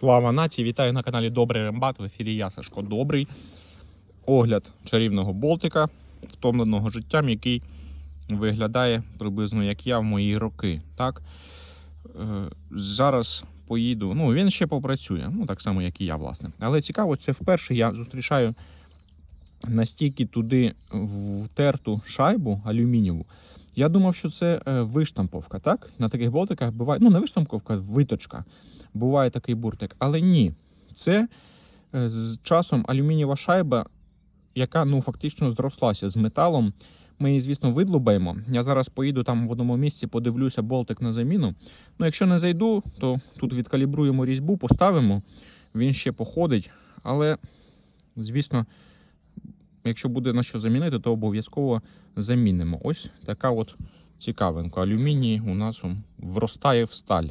Слава нації! Вітаю на каналі Добрий Рембат. В ефірі я Сашко Добрий. Огляд чарівного болтика, втомленого життям, який виглядає приблизно як я в мої роки. Так? Е, зараз поїду. Ну, він ще попрацює, ну так само, як і я, власне. Але цікаво, це вперше я зустрічаю настільки туди втерту шайбу алюмінієву. Я думав, що це е, виштамповка, так? На таких болтиках буває, ну не виштамповка, виточка. Буває такий буртик. Але ні, це е, з часом алюмінієва шайба, яка ну фактично зрослася з металом. Ми її, звісно, видлубаємо. Я зараз поїду там в одному місці, подивлюся болтик на заміну. Ну, якщо не зайду, то тут відкалібруємо різьбу, поставимо. Він ще походить. Але, звісно, якщо буде на що замінити, то обов'язково замінимо. Ось така от цікавинка. Алюміній у нас вростає в сталь.